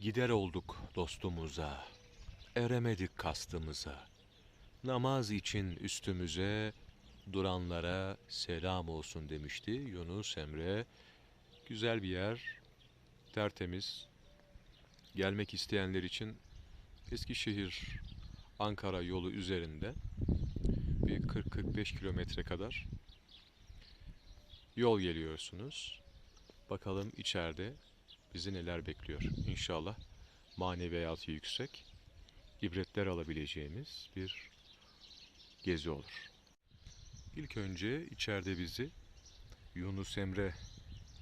Gider olduk dostumuza, eremedik kastımıza. Namaz için üstümüze, duranlara selam olsun demişti Yunus Emre. Güzel bir yer, tertemiz. Gelmek isteyenler için Eskişehir Ankara yolu üzerinde bir 40-45 kilometre kadar yol geliyorsunuz. Bakalım içeride bizi neler bekliyor. İnşallah maneviyatı yüksek, ibretler alabileceğimiz bir gezi olur. İlk önce içeride bizi Yunus Emre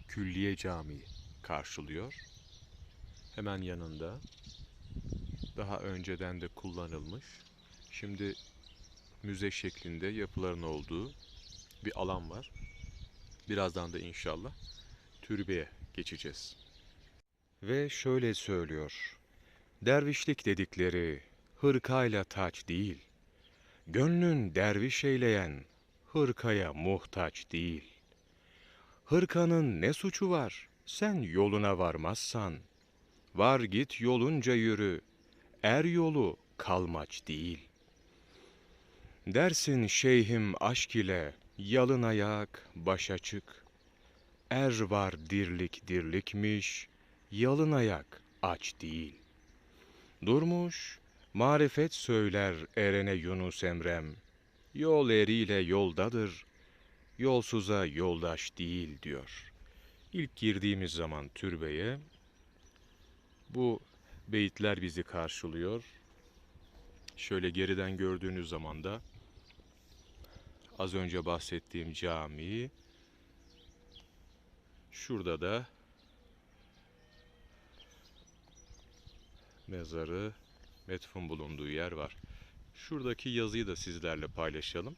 Külliye Camii karşılıyor. Hemen yanında daha önceden de kullanılmış, şimdi müze şeklinde yapıların olduğu bir alan var. Birazdan da inşallah türbeye geçeceğiz. Ve şöyle söylüyor. Dervişlik dedikleri hırkayla taç değil. Gönlün derviş eyleyen hırkaya muhtaç değil. Hırkanın ne suçu var? Sen yoluna varmazsan. Var git yolunca yürü. Er yolu kalmaç değil. Dersin şeyhim aşk ile yalın ayak baş açık. Er var dirlik dirlikmiş, yalın ayak aç değil. Durmuş, marifet söyler erene Yunus Emrem. Yol eriyle yoldadır, yolsuza yoldaş değil diyor. İlk girdiğimiz zaman türbeye bu beyitler bizi karşılıyor. Şöyle geriden gördüğünüz zaman da az önce bahsettiğim cami, şurada da mezarı, metfun bulunduğu yer var. Şuradaki yazıyı da sizlerle paylaşalım.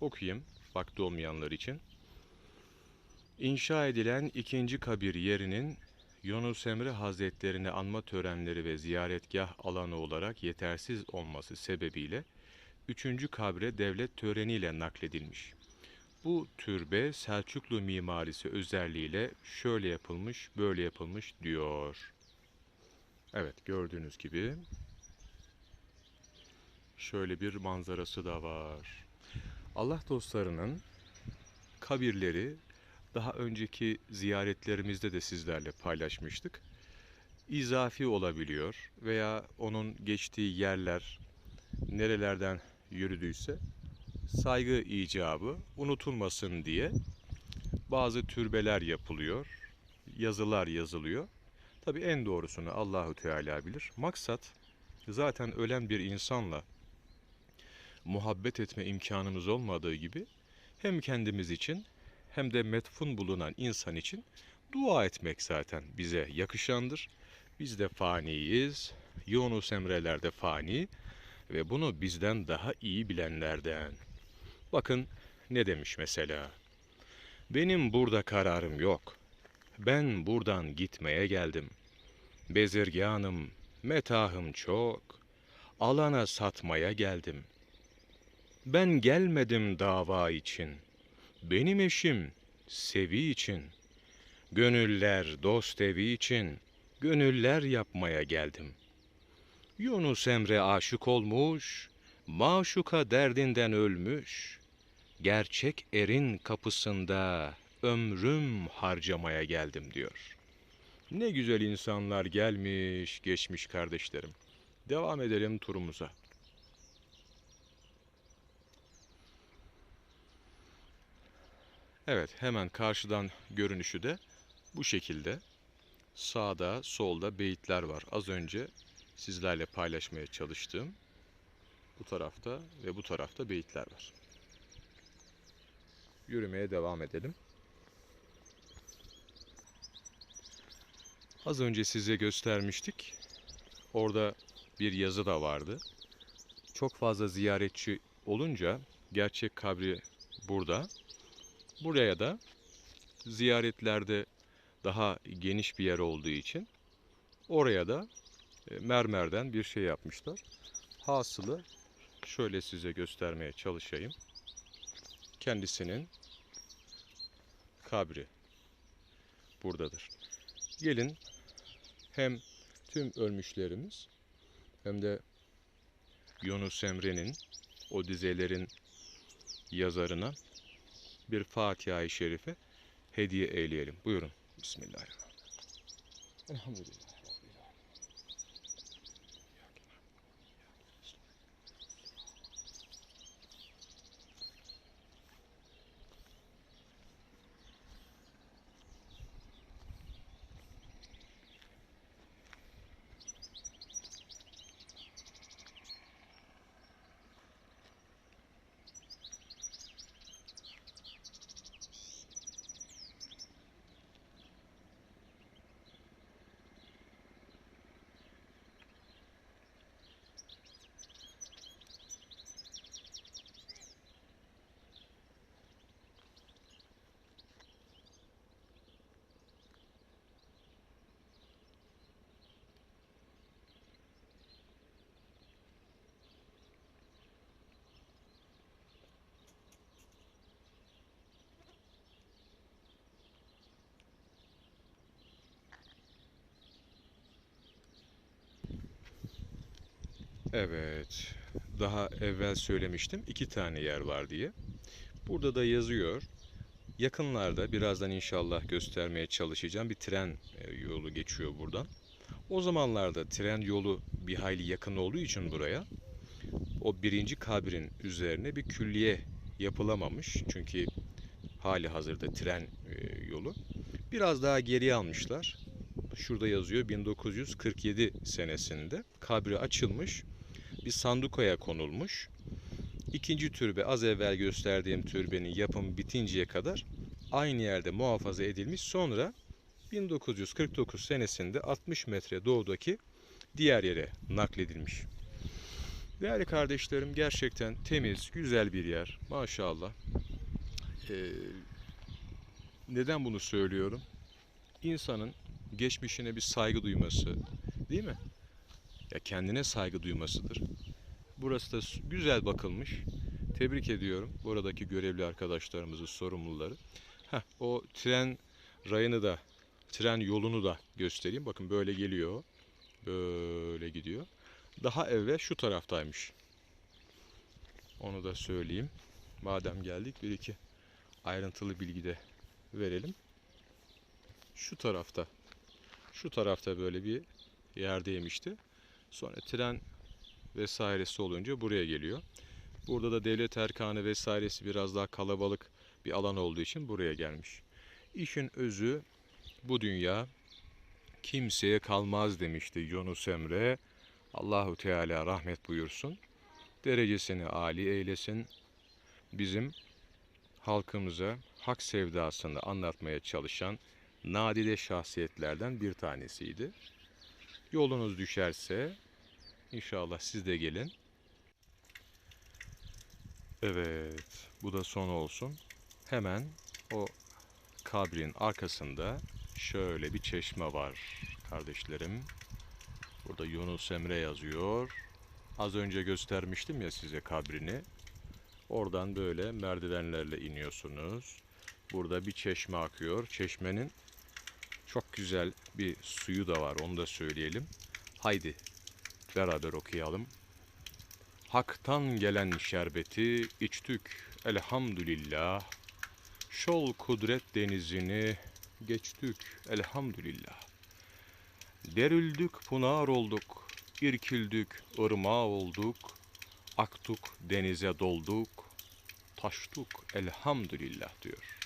Okuyayım, vakti olmayanlar için. İnşa edilen ikinci kabir yerinin Yunus Emre Hazretlerini anma törenleri ve ziyaretgah alanı olarak yetersiz olması sebebiyle üçüncü kabre devlet töreniyle nakledilmiş. Bu türbe Selçuklu mimarisi özelliğiyle şöyle yapılmış, böyle yapılmış diyor. Evet gördüğünüz gibi şöyle bir manzarası da var. Allah dostlarının kabirleri daha önceki ziyaretlerimizde de sizlerle paylaşmıştık. İzafi olabiliyor veya onun geçtiği yerler nerelerden yürüdüyse saygı icabı unutulmasın diye bazı türbeler yapılıyor, yazılar yazılıyor. Tabii en doğrusunu Allahu Teala bilir. Maksat zaten ölen bir insanla muhabbet etme imkanımız olmadığı gibi hem kendimiz için hem de metfun bulunan insan için dua etmek zaten bize yakışandır. Biz de faniyiz, Yunus Emre'ler de fani ve bunu bizden daha iyi bilenlerden. Bakın ne demiş mesela. Benim burada kararım yok. Ben buradan gitmeye geldim. Bezirganım, metahım çok. Alana satmaya geldim. Ben gelmedim dava için. Benim eşim sevi için. Gönüller dost evi için. Gönüller yapmaya geldim. Yunus Emre aşık olmuş, maşuka derdinden ölmüş. Gerçek erin kapısında ömrüm harcamaya geldim diyor. Ne güzel insanlar gelmiş, geçmiş kardeşlerim. Devam edelim turumuza. Evet, hemen karşıdan görünüşü de bu şekilde. Sağda, solda beyitler var. Az önce sizlerle paylaşmaya çalıştığım bu tarafta ve bu tarafta beyitler var. Yürümeye devam edelim. Az önce size göstermiştik. Orada bir yazı da vardı. Çok fazla ziyaretçi olunca gerçek kabri burada. Buraya da ziyaretlerde daha geniş bir yer olduğu için oraya da e, mermerden bir şey yapmışlar. Hasılı şöyle size göstermeye çalışayım. Kendisinin kabri buradadır. Gelin hem tüm ölmüşlerimiz hem de Yunus Emre'nin o dizelerin yazarına bir Fatiha-i Şerife hediye eyleyelim. Buyurun. Bismillahirrahmanirrahim. Elhamdülillah. Evet. Daha evvel söylemiştim iki tane yer var diye. Burada da yazıyor. Yakınlarda birazdan inşallah göstermeye çalışacağım bir tren e, yolu geçiyor buradan. O zamanlarda tren yolu bir hayli yakın olduğu için buraya o birinci kabrin üzerine bir külliye yapılamamış. Çünkü hali hazırda tren e, yolu. Biraz daha geriye almışlar. Şurada yazıyor 1947 senesinde kabri açılmış bir sandukaya konulmuş. İkinci türbe az evvel gösterdiğim türbenin yapımı bitinceye kadar aynı yerde muhafaza edilmiş. Sonra 1949 senesinde 60 metre doğudaki diğer yere nakledilmiş. Değerli kardeşlerim gerçekten temiz, güzel bir yer. Maşallah. Ee, neden bunu söylüyorum? İnsanın geçmişine bir saygı duyması, değil mi? Ya kendine saygı duymasıdır. Burası da güzel bakılmış. Tebrik ediyorum buradaki görevli arkadaşlarımızı, sorumluları. Heh, o tren rayını da, tren yolunu da göstereyim. Bakın böyle geliyor. Böyle gidiyor. Daha evvel şu taraftaymış. Onu da söyleyeyim. Madem geldik bir iki ayrıntılı bilgi de verelim. Şu tarafta. Şu tarafta böyle bir yerdeymişti. Sonra tren vesairesi olunca buraya geliyor. Burada da devlet erkanı vesairesi biraz daha kalabalık bir alan olduğu için buraya gelmiş. İşin özü bu dünya kimseye kalmaz demişti Yunus Emre. Allahu Teala rahmet buyursun. Derecesini âli eylesin. Bizim halkımıza hak sevdasını anlatmaya çalışan nadide şahsiyetlerden bir tanesiydi. Yolunuz düşerse inşallah siz de gelin. Evet, bu da son olsun. Hemen o kabrin arkasında şöyle bir çeşme var kardeşlerim. Burada Yunus Emre yazıyor. Az önce göstermiştim ya size kabrini. Oradan böyle merdivenlerle iniyorsunuz. Burada bir çeşme akıyor. Çeşmenin çok güzel bir suyu da var onu da söyleyelim. Haydi beraber okuyalım. Hak'tan gelen şerbeti içtük elhamdülillah. Şol kudret denizini geçtük elhamdülillah. Derüldük pınar olduk, irkildik ırmağı olduk. Aktuk denize dolduk, taştuk elhamdülillah diyor.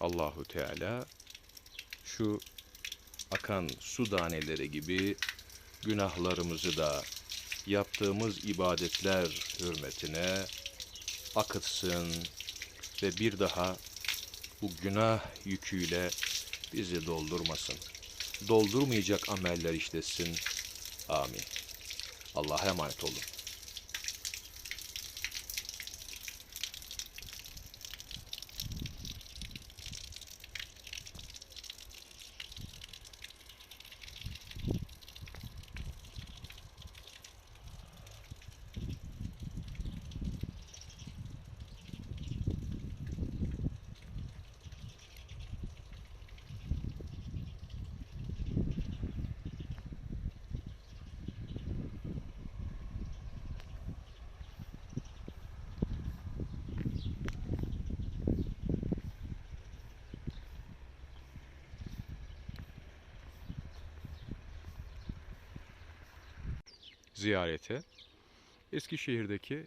Allahu Teala şu akan su taneleri gibi günahlarımızı da yaptığımız ibadetler hürmetine akıtsın ve bir daha bu günah yüküyle bizi doldurmasın. Doldurmayacak ameller işlesin. Amin. Allah'a emanet olun. Ziyarete. Eskişehir'deki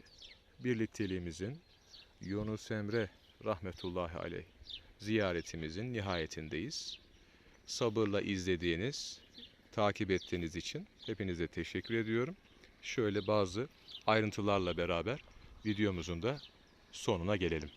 birlikteliğimizin Yunus Emre rahmetullahi aleyh ziyaretimizin nihayetindeyiz. Sabırla izlediğiniz, takip ettiğiniz için hepinize teşekkür ediyorum. Şöyle bazı ayrıntılarla beraber videomuzun da sonuna gelelim.